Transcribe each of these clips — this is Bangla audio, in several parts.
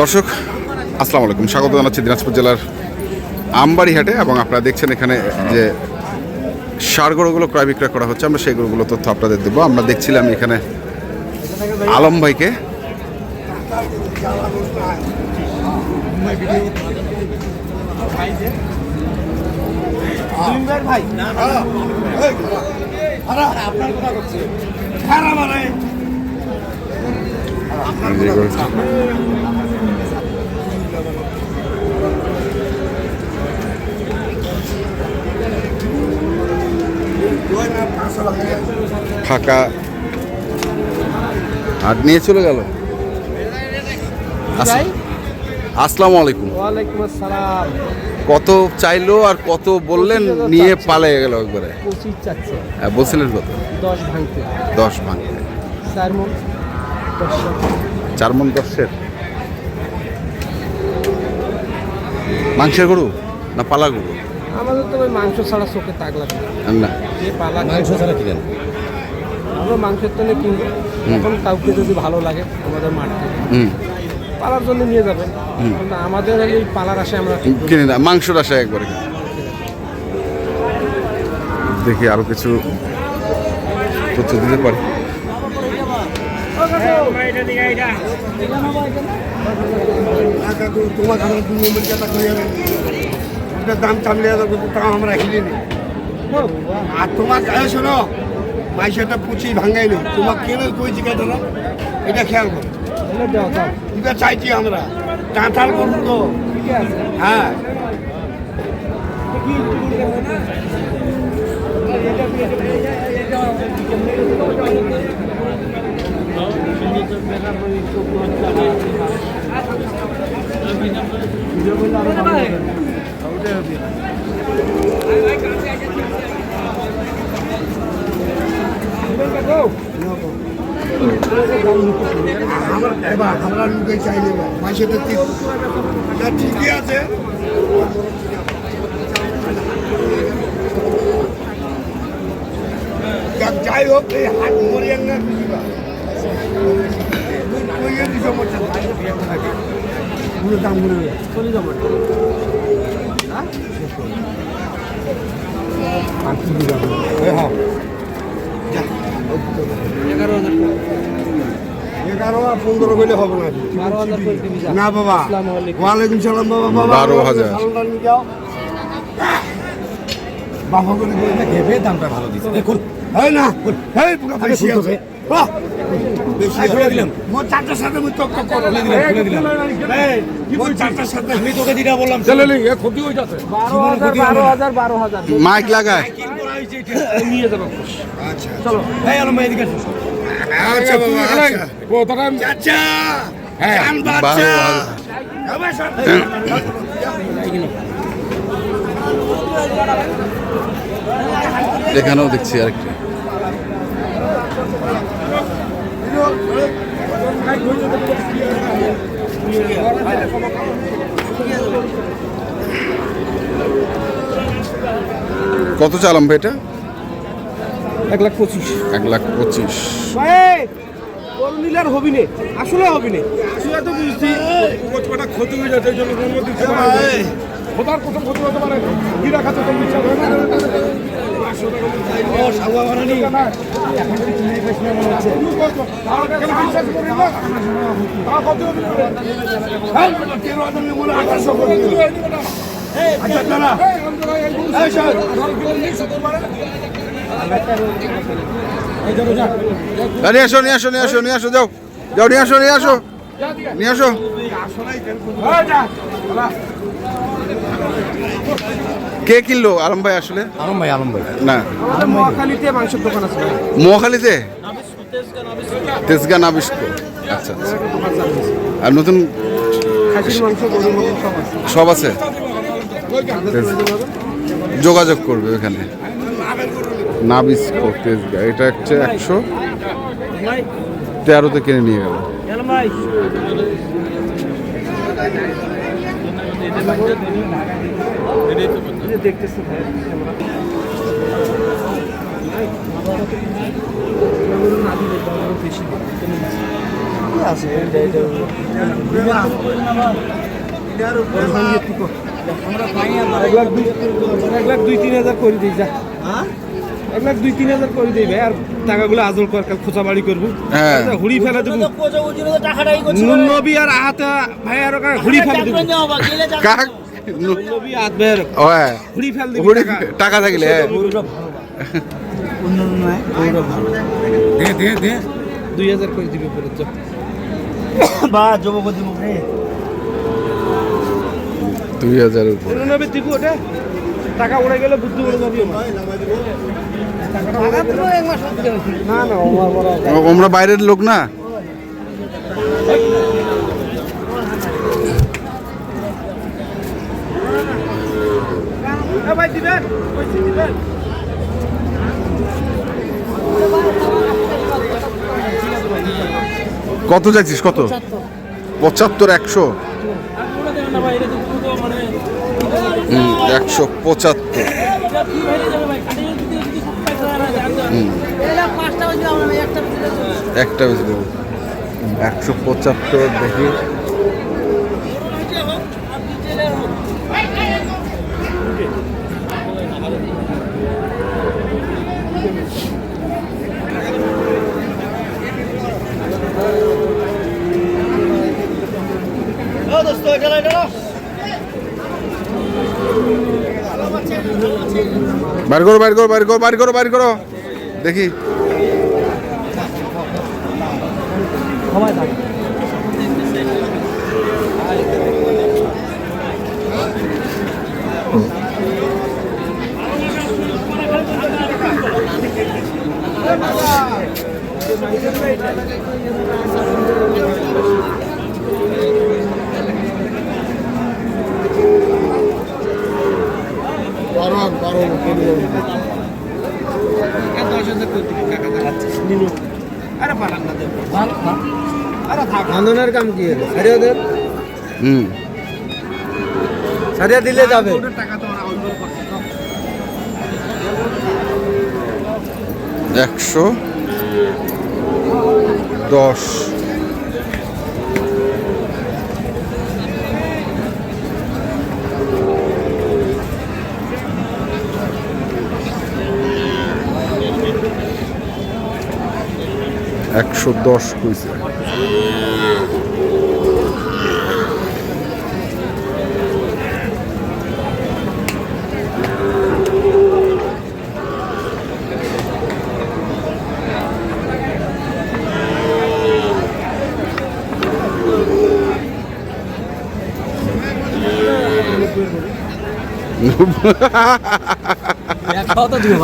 দর্শক আসসালামু আলাইকুম। স্বাগত জানাচ্ছি দিনাজপুর জেলার আমবাড়ি হাটে এবং আপনারা দেখছেন এখানে যে সার গরুগুলো ক্রয় বিক্রয় করা হচ্ছে আমরা সেই গরুগুলো তথ্য আপনাদের দেবো। আমরা দেখছিলাম এখানে আলম ভাইকে। যে গরু- ফাঁকা। আর নিয়ে চলে গেল? আস- আসসালামু আলাইকুম। আসসালাম। কত চাইলো আর কত বললেন নিয়ে পালিয়ে গেল একবারে। হ্যাঁ, বলছিলেন কত? দশ ভাঙতে। দশ ভাঙতে। চার মন দশের মাংসের গরু না পালা গরু? আমাদের তো ওই মাংস ছাড়া চোখে তাক লাগে না। যে পালা মাংস ছাড়া কিনেন আমরা মাংসের জন্য কিনবো। এখন কাউকে যদি ভালো লাগে আমাদের মাঠ থেকে। হুম। পালার জন্য নিয়ে যাবেন। আমাদের এই পালার আসে আমরা কিনে না মাংসর আশা একবারে দেখি আরও কিছু তথ্য দিতে পারি। তোমার দাম চামলে যাবে তাও আমরা হিলি নি আর তোমার গায়ে শোনো মাইসেটা পুচি ভাঙাইনি তোমার কেন কই জিজ্ঞাসা না এটা খেয়াল করো। এটা চাইছি আমরা। টাটার করুন তো হ্যাঁ। আমরা এবার আমরা লুকে মাইসেটা ঠিক এটা ঠিকই আছে। যাই হোক এই হাট মরিয়ান না পুরো দাম ঘুরে চলে যাব হ্যাঁ এগারো হাজার টাকা আর পনেরো হবে না। না বাবা। ওয়ালাইকুম সালাম বাবা বাবা বারো হাজার। বাবা করে দামটা ভালো দিচ্ছে দেখুন না এই পুরো বেশি আছে বাহ! মাইক লাগায় নিয়ে যাব আচ্ছা চলো এই আলম এদিকে। আচ্ছা বাবা আচ্ছা। চাচা জান বাচ্চা। বারো হাজার। এখানেও দেখছি আরেকটি। কত চালাম ভাই এটা? এক লাখ পঁচিশ এক লাখ পঁচিশ গরু হবি নে আসলে হবি নে আসলে তো বুঝছি ক্ষতি হয়ে যাচ্ছে এই জন্য কোনো প্রথম ক্ষতি হতে পারে কি রাখাতে তো ইচ্ছা হয় না বানানি আরে নিয়ে আসো নিয়ে আসো নিয়ে আসো নিয়ে আসো যাও। যাও নিয়ে আসো নিয়ে আসো নিয়ে আসো। কে কিনলো? আলম ভাই আসলে? আলম ভাই আলম ভাই। না। মহাখালীতে? মাংসের দোকান আছে মোয়াখালীতে তেজগা নাবিস্ক আচ্ছা আচ্ছা। আর নতুন সব আছে? যোগাযোগ করবে ওখানে। নাবিস্কো তেজগা এটা হচ্ছে একশো তেরোতে কিনে নিয়ে গেল। এক লাখ দুই এক লাখ দুই তিন হাজার করে দিই যা। এক লাখ দুই তিন হাজার করে দিই ভাই আর টাকাগুলো আজল কর কাল খোঁচা বাড়ি করব। হ্যাঁ। হুড়ি ফেলে দেবো। নবী আর আহাতে ভাই আর হুড়ি ফেলে দেবো। কাক? নবী হাত ভাই আর ও হ্যাঁ। হুড়ি ফেল দিবি টাকা। থাকলে হ্যাঁ। দে দে দে। দুই হাজার করে দিবি পরে বা যুবক দিব দুই হাজার উপর। নবী দিব ওটা? টাকা উড়ে গেলে বুদ্ধি উড়ে যাবি না না আমার বাইরের লোক না? ভাই দিবেন? দিবেন? কত যাচ্ছিস কত? পঁচাত্তর। একশো। একশো পঁচাত্তর। একটা বেশি দেবো। একশো পঁচাত্তর দেখি। বাইর করো বাইর করো বাইর করো বাইর করো বাইর করো। দেখি। আরে পালান দেব আন্দোলনের কাম কি হলো? সারিয়া দেন হুম। সারিয়া দিলে যাবে। একশো দশ। একশো দশ কইছে। কত দিবে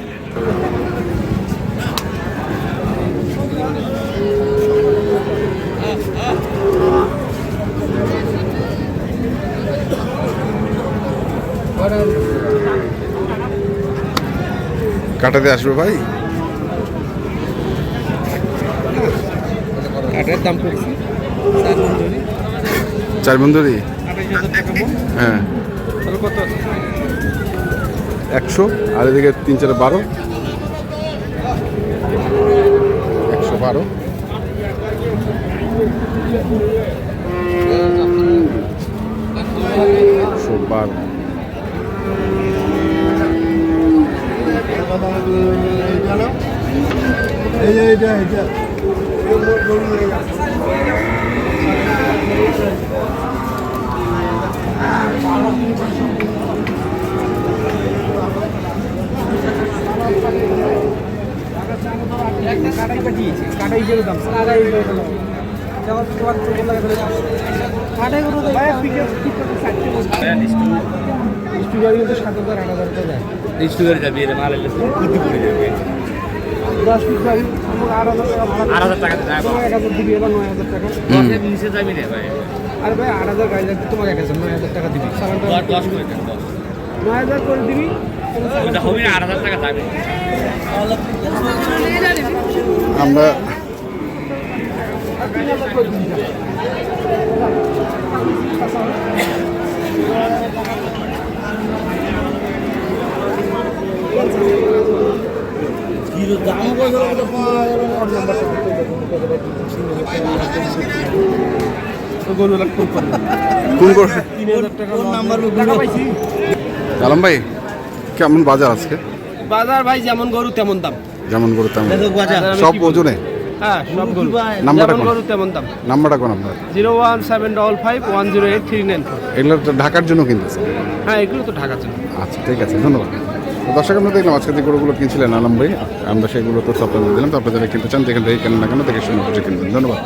কাটাতে আসবে ভাই? দাম চার মন হ্যাঁ। একশো আর এদিকে তিন চার বারো। একশো বারো। একশো বারো। যে এইটা এইটা কাটাই পাঠিয়েছে কাটাই হিসেবে দাম কাটাই স্টুডিও কিন্তু সাত হাজার আট হাজার টাকা যায় স্টুডেন্ট যাবি এর মাল এলে কুটি পড়ে যাবে। দশ ফিট আমার আট হাজার টাকা ভাড়া আট হাজার টাকা তোমার এক হাজার দিবি এবার নয় হাজার টাকা নিচে যাবি রে ভাই আর ভাই আট হাজার গাড়ি লাগবে তোমার এক হাজার নয় হাজার টাকা দিবি দশ করে নয় হাজার করে দিবি না আর তিন হাজার করে দিবি তো গরু লাখ ফোন করবে কোন গরু তিন হাজার টাকা নাম্বার টাকা পাইছি আলম ভাই কেমন বাজার আজকে? বাজার ভাই যেমন গরু তেমন দাম। যেমন গরু তেমন। সব ওজনে? হ্যাঁ সব গরু। নাম্বারটা গরু তেমন দাম। নাম্বারটা কোন আপনার? Zero one seven double five one zero eight three nine এগুলো তো ঢাকার জন্য কিনতেছে হ্যাঁ এগুলো তো ঢাকা জন্য। আচ্ছা ঠিক আছে ধন্যবাদ। দর্শক, আমরা দেখলাম আজকে যে গরুগুলো কিনছিলেন আলম ভাই আমরা সেগুলো তো আপনাদের দিলাম, তো আপনারা যারা কিনতে চান, যেখান থেকে কেন না কেন, দেখে শুনে বুঝে কিনবেন। ধন্যবাদ।